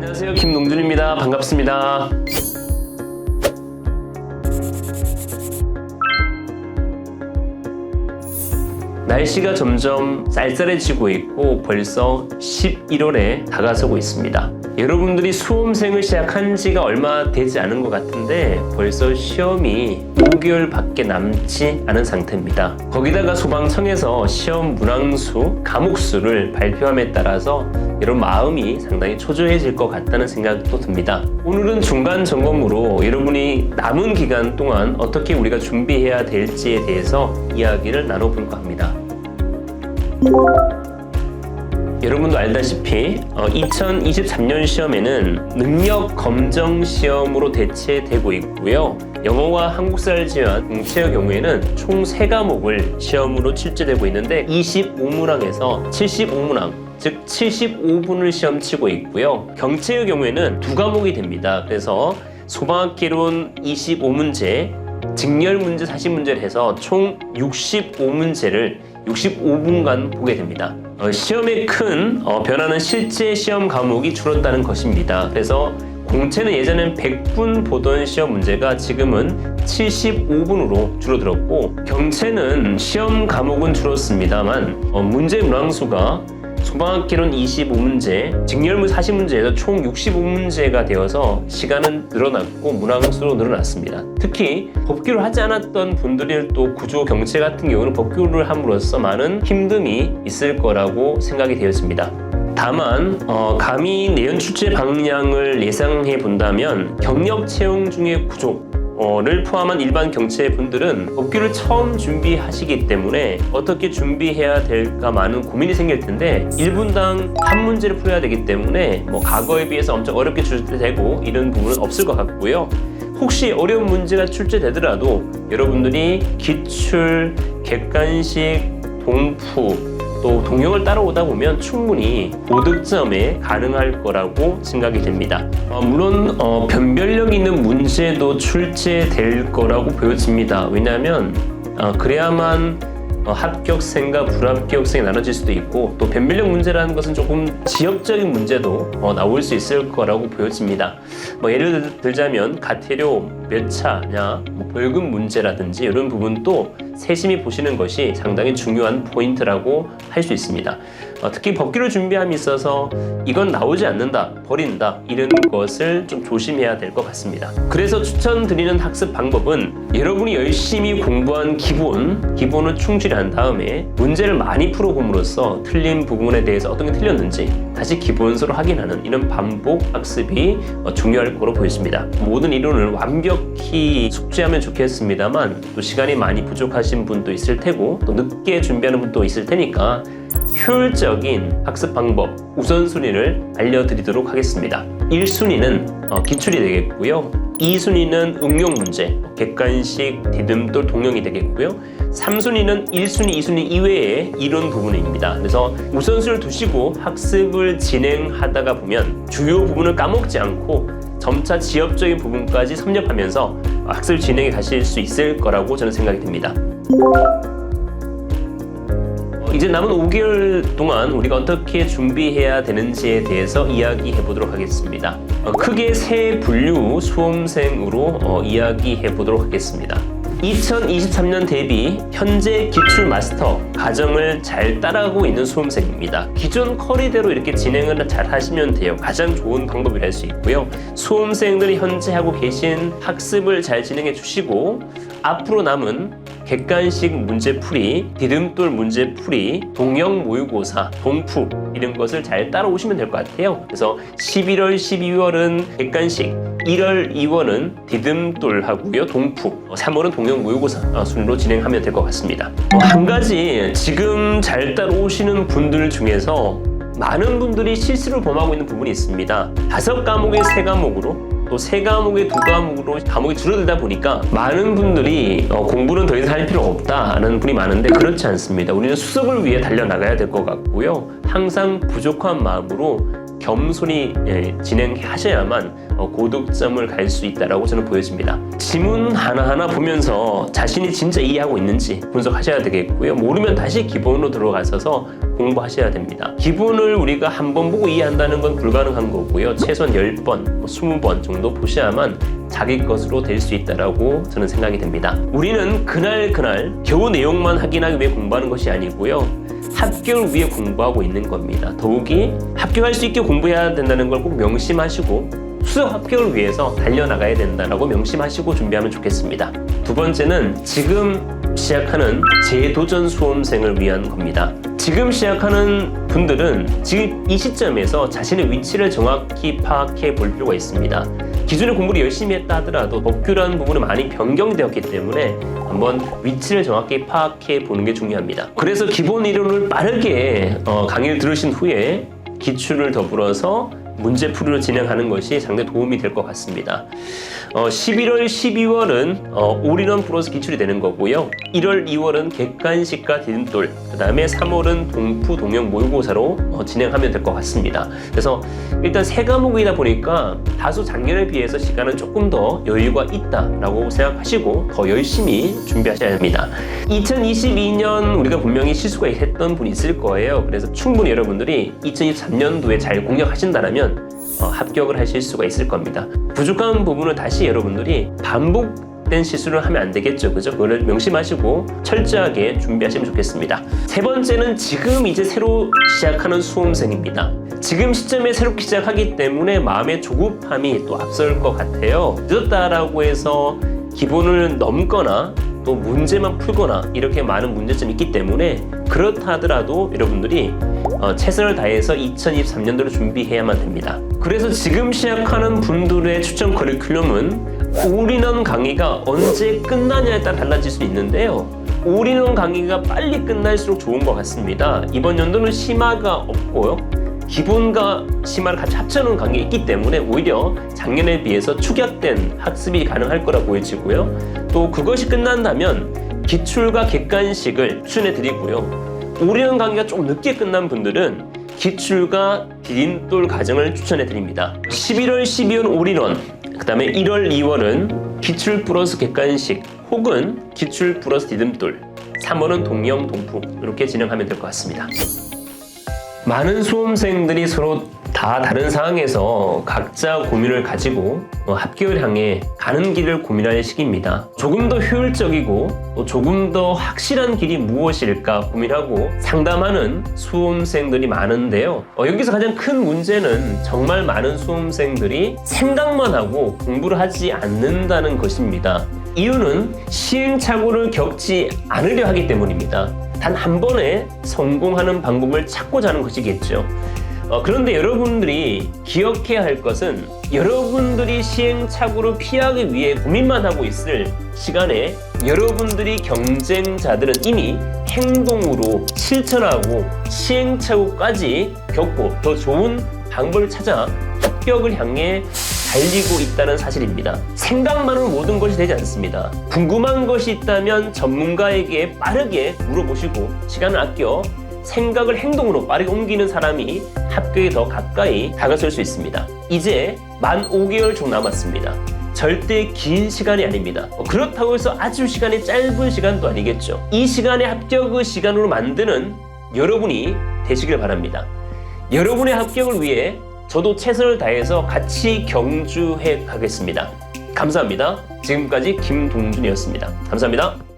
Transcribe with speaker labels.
Speaker 1: 안녕하세요. 김농준입니다. 반갑습니다. 날씨가 점점 쌀쌀해지고 있고 벌써 11월에 다가서고 있습니다. 여러분들이 수험생을 시작한 지가 얼마 되지 않은 것 같은데 벌써 시험이 5개월밖에 남지 않은 상태입니다. 거기다가 소방청에서 시험 문항수, 과목수를 발표함에 따라서 여러분 마음이 상당히 초조해질 것 같다는 생각도 듭니다. 오늘은 중간 점검으로 여러분이 남은 기간 동안 어떻게 우리가 준비해야 될지에 대해서 이야기를 나눠볼까 합니다. 여러분도 알다시피 2023년 시험에는 능력 검정 시험으로 대체되고 있고요. 영어와 한국사를 제외한 공채의 경우에는 총 3과목을 시험으로 출제되고 있는데 25문항에서 75문항 즉 75분을 시험 치고 있고요. 경채의 경우에는 두 과목이 됩니다. 그래서 소방학개론 25문제, 직렬 문제 40문제를 해서 총 65문제를 65분간 보게 됩니다. 어, 시험의 큰 어, 변화는 실제 시험 과목이 줄었다는 것입니다. 그래서 공채는 예전엔 100분 보던 시험 문제가 지금은 75분으로 줄어들었고 경채는 시험 과목은 줄었습니다만 어, 문제 문항수가 소방학개론 25문제, 직렬문 40문제에서 총 65문제가 되어서 시간은 늘어났고 문항 수로 늘어났습니다. 특히 법규를 하지 않았던 분들이 또 구조 경체 같은 경우는 법규를 함으로써 많은 힘듦이 있을 거라고 생각이 되었습니다. 다만 어, 감히 내연 출제 방향을 예상해 본다면 경력 채용 중의 구조 를 포함한 일반 경체 분들은 법규를 처음 준비하시기 때문에 어떻게 준비해야 될까 많은 고민이 생길 텐데 1분당 한 문제를 풀어야 되기 때문에 뭐 과거에 비해서 엄청 어렵게 출제되고 이런 부분은 없을 것 같고요. 혹시 어려운 문제가 출제되더라도 여러분들이 기출, 객관식, 동프 또 동영을 따라오다 보면 충분히 고득점에 가능할 거라고 생각이 됩니다. 어, 물론 어, 변별력 있는 문제도 출제될 거라고 보여집니다. 왜냐하면 어, 그래야만 어, 합격생과 불합격생이 나눠질 수도 있고 또 변별력 문제라는 것은 조금 지역적인 문제도 어, 나올 수 있을 거라고 보여집니다. 뭐 예를 들자면 가태료 몇 차냐, 뭐 벌금 문제라든지 이런 부분도 세심히 보시는 것이 상당히 중요한 포인트라고 할 수 있습니다. 어, 특히 법규를 준비함에 있어서 이건 나오지 않는다, 버린다 이런 것을 좀 조심해야 될 것 같습니다. 그래서 추천드리는 학습 방법은 여러분이 열심히 공부한 기본, 기본을 충실히 한 다음에 문제를 많이 풀어봄으로써 틀린 부분에 대해서 어떤 게 틀렸는지 다시 기본서로 확인하는 이런 반복 학습이 어, 중요할 거로 보여집니다. 모든 이론을 완벽히 숙지하면 좋겠습니다만 또 시간이 많이 부족하신 분도 있을 테고 또 늦게 준비하는 분도 있을 테니까 효율적인 학습 방법 우선순위를 알려드리도록 하겠습니다. 1순위는 어, 기출이 되겠고요. 2순위는 응용 문제, 객관식, 디딤돌, 동영이 되겠고요. 3순위는 1순위, 2순위 이외의 이론 부분입니다. 그래서 우선순위를 두시고 학습을 진행하다가 보면 주요 부분을 까먹지 않고 점차 지엽적인 부분까지 섭렵하면서 학습 진행에 가실 수 있을 거라고 저는 생각이 듭니다. 이제 남은 5개월 동안 우리가 어떻게 준비해야 되는지에 대해서 이야기해 보도록 하겠습니다. 어, 크게 세 분류 수험생으로 어, 이야기해 보도록 하겠습니다. 2023년 대비 현재 기출 마스터 과정을 잘 따라가고 있는 수험생입니다. 기존 커리대로 이렇게 진행을 잘 하시면 돼요. 가장 좋은 방법이라 할 수 있고요. 수험생들이 현재 하고 계신 학습을 잘 진행해 주시고 앞으로 남은 객관식 문제풀이, 디딤돌 문제풀이, 동영 모의고사, 동프 이런 것을 잘 따라오시면 될 것 같아요. 그래서 11월, 12월은 객관식, 1월, 2월은 디딤돌 하고요. 동프, 3월은 동영 모의고사 순으로 진행하면 될 것 같습니다. 한 가지 지금 잘 따라오시는 분들 중에서 많은 분들이 실수를 범하고 있는 부분이 있습니다. 다섯 과목의 세 과목으로 또 세 과목의 두 과목으로 과목이 줄어들다 보니까 많은 분들이 어, 공부는 더 이상 할 필요 없다는 분이 많은데 그렇지 않습니다. 우리는 수석을 위해 달려나가야 될 것 같고요. 항상 부족한 마음으로 겸손히 예, 진행하셔야만 어, 고득점을 갈 수 있다라고 저는 보여집니다. 지문 하나하나 보면서 자신이 진짜 이해하고 있는지 분석하셔야 되겠고요. 모르면 다시 기본으로 들어가셔서 공부하셔야 됩니다. 기본을 우리가 한 번 보고 이해한다는 건 불가능한 거고요. 최소한 10번, 뭐 20번 정도 보셔야만 자기 것으로 될 수 있다라고 저는 생각이 됩니다. 우리는 그날 그날 겨우 내용만 확인하기 위해 공부하는 것이 아니고요. 합격을 위해 공부하고 있는 겁니다. 더욱이 합격할 수 있게 공부해야 된다는 걸 꼭 명심하시고 수석 합격을 위해서 달려나가야 된다라고 명심하시고 준비하면 좋겠습니다. 두 번째는 지금 시작하는 재도전 수험생을 위한 겁니다. 지금 시작하는 분들은 지금 이 시점에서 자신의 위치를 정확히 파악해 볼 필요가 있습니다. 기존에 공부를 열심히 했다 하더라도 법규라는 부분은 많이 변경되었기 때문에 한번 위치를 정확히 파악해 보는 게 중요합니다. 그래서 기본 이론을 빠르게 어, 강의를 들으신 후에 기출을 더불어서 문제풀이로 진행하는 것이 상당히 도움이 될 것 같습니다. 어, 11월, 12월은 어, 올인원 플러스 기출이 되는 거고요. 1월, 2월은 객관식과 디딤돌, 그 다음에 3월은 동푸, 동영 모의고사로 어, 진행하면 될 것 같습니다. 그래서 일단 세 과목이다 보니까 다소 작년에 비해서 시간은 조금 더 여유가 있다라고 생각하시고 더 열심히 준비하셔야 합니다. 2022년 우리가 분명히 실수가 했던 분이 있을 거예요. 그래서 충분히 여러분들이 2023년도에 잘 공략하신다면 어, 합격을 하실 수가 있을 겁니다. 부족한 부분을 다시 여러분들이 반복 된 실수를 하면 안 되겠죠. 그죠? 그걸 명심하시고 철저하게 준비하시면 좋겠습니다. 세 번째는 지금 이제 새로 시작하는 수험생입니다. 지금 시점에 새롭게 시작하기 때문에 마음의 조급함이 또 앞설 것 같아요. 늦었다라고 해서 기본을 넘거나 또 문제만 풀거나 이렇게 많은 문제점이 있기 때문에 그렇다 하더라도 여러분들이 어, 최선을 다해서 2023년도를 준비해야만 됩니다. 그래서 지금 시작하는 분들의 추천 커리큘럼은 올인원 강의가 언제 끝나냐에 따라 달라질 수 있는데요. 올인원 강의가 빨리 끝날수록 좋은 것 같습니다. 이번 연도는 심화가 없고요. 기본과 심화를 같이 합쳐놓은 강의가 있기 때문에 오히려 작년에 비해서 축약된 학습이 가능할 거라 보여지고요. 또 그것이 끝난다면 기출과 객관식을 추천해 드리고요. 올인원 강의가 좀 늦게 끝난 분들은 기출과 디딤돌 과정을 추천해 드립니다. 11월, 12월 올인원, 그 다음에 1월, 2월은 기출 플러스 객관식 혹은 기출 플러스 디딤돌, 3월은 동영, 동풍 이렇게 진행하면 될 것 같습니다. 많은 수험생들이 서로 다 다른 상황에서 각자 고민을 가지고 어, 합격을 향해 가는 길을 고민할 시기입니다. 조금 더 효율적이고 또 조금 더 확실한 길이 무엇일까 고민하고 상담하는 수험생들이 많은데요. 어, 여기서 가장 큰 문제는 정말 많은 수험생들이 생각만 하고 공부를 하지 않는다는 것입니다. 이유는 시행착오를 겪지 않으려 하기 때문입니다. 단 한 번에 성공하는 방법을 찾고자 하는 것이겠죠. 어, 그런데 여러분들이 기억해야 할 것은 여러분들이 시행착오를 피하기 위해 고민만 하고 있을 시간에 여러분들이 경쟁자들은 이미 행동으로 실천하고 시행착오까지 겪고 더 좋은 방법을 찾아 합격을 향해 달리고 있다는 사실입니다. 생각만으로 모든 것이 되지 않습니다. 궁금한 것이 있다면 전문가에게 빠르게 물어보시고 시간을 아껴 생각을 행동으로 빠르게 옮기는 사람이 합격에 더 가까이 다가설 수 있습니다. 이제 만 5개월 중 남았습니다. 절대 긴 시간이 아닙니다. 어, 그렇다고 해서 아주 시간이 짧은 시간도 아니겠죠. 이 시간의 합격의 시간으로 만드는 여러분이 되시길 바랍니다. 여러분의 합격을 위해 저도 최선을 다해서 같이 경주해 가겠습니다. 감사합니다. 지금까지 김동준이었습니다. 감사합니다.